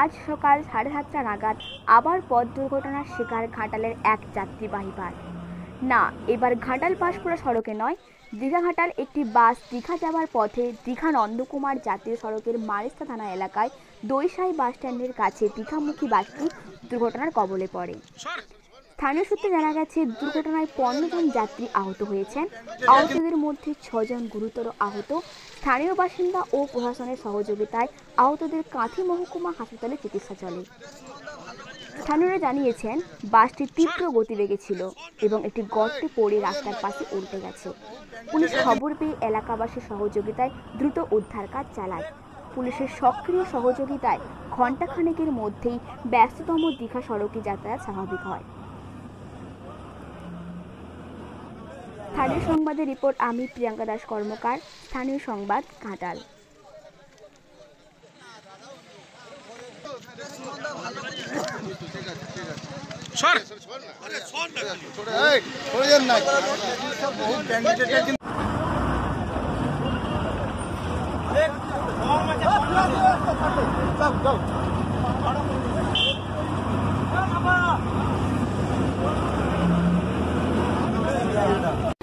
আজ সকাল সাড়ে সাতটা নাগাদ আবার পথ দুর্ঘটনার শিকার ঘাটালের এক যাত্রীবাহী বাস। না, এবার ঘাটাল পাশপুরা সড়কে নয়, দীঘা ঘাটাল একটি বাস দীঘা যাওয়ার পথে দীঘা নন্দকুমার জাতীয় সড়কের মারিস্তা থানা এলাকায় দৈশাই বাস স্ট্যান্ডের কাছে দীঘামুখী বাসটি দুর্ঘটনার কবলে পড়ে। স্থানীয় সূত্রে জানা গেছে, দুর্ঘটনায় পনেরো জন যাত্রী আহত হয়েছেন। আহতদের মধ্যে ছজন গুরুতর আহত। স্থানীয় বাসিন্দা ও প্রশাসনের সহযোগিতায় আহতদের কাঁথি মহকুমা হাসপাতালে চিকিৎসা চলে। স্থানীয়রা জানিয়েছেন, বাসটি তীব্র গতিবেগে ছিল এবং একটি গর্তে পড়ে রাস্তার পাশে উল্টে গেছে। পুলিশ খবর পেয়ে এলাকাবাসীর সহযোগিতায় দ্রুত উদ্ধার কাজ চালায়। পুলিশের সক্রিয় সহযোগিতায় ঘণ্টাখানেকের মধ্যেই ব্যস্ততম দীঘা সড়কে যাতায়াত স্বাভাবিক হয়। স্থানীয় সংবাদের রিপোর্ট আমি প্রিয়াঙ্কা দাস কর্মকার স্থানীয় সংবাদ ঘাটাল। সর! এই, সরে যান না। বহুত